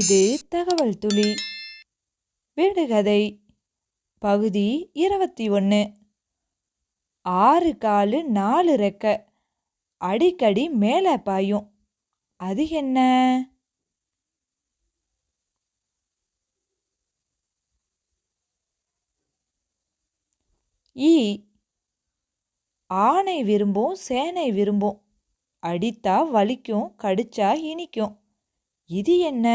இது தகவல் துளி. விடுகதை பகுதி இருபத்தி ஒன்று ஆறு காலு நாலு ரெக்க. அடிக்கடி மேலே பாயும். அது என்ன? ஈ ஆணை விரும்பும் சேனை விரும்பும். அடித்தா வலிக்கும் கடிச்சா இனிக்கும். இது என்ன?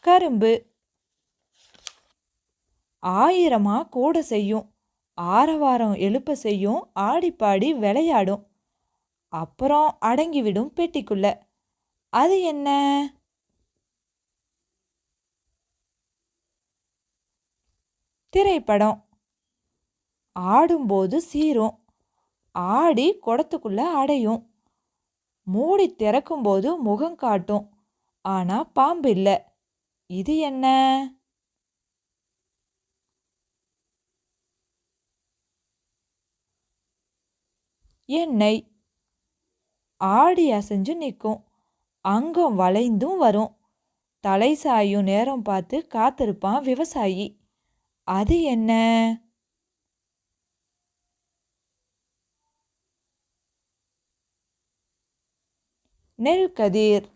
கரும்பு. ஆயிரமா கூட செய்யும். ஆரவாரம் எழுப்ப செய்யும். ஆடிப்பாடி விளையாடும். அப்புறம் அடங்கிவிடும் பெட்டிக்குள்ள. அது என்ன? திரைப்படம். ஆடும்போது சீரும் ஆடி குடத்துக்குள்ளே அடையும். மூடி திறக்கும்போது முகம் காட்டும். ஆனால் பாம்பு இல்லை. இது என்ன? எண்ணெய். ஆடி அசைஞ்சு நிற்கும். அங்கம் வளைந்தும் வரும். தலை சாயும் நேரம் பார்த்து காத்திருப்பான் விவசாயி. அது என்ன? நெல் கதிர்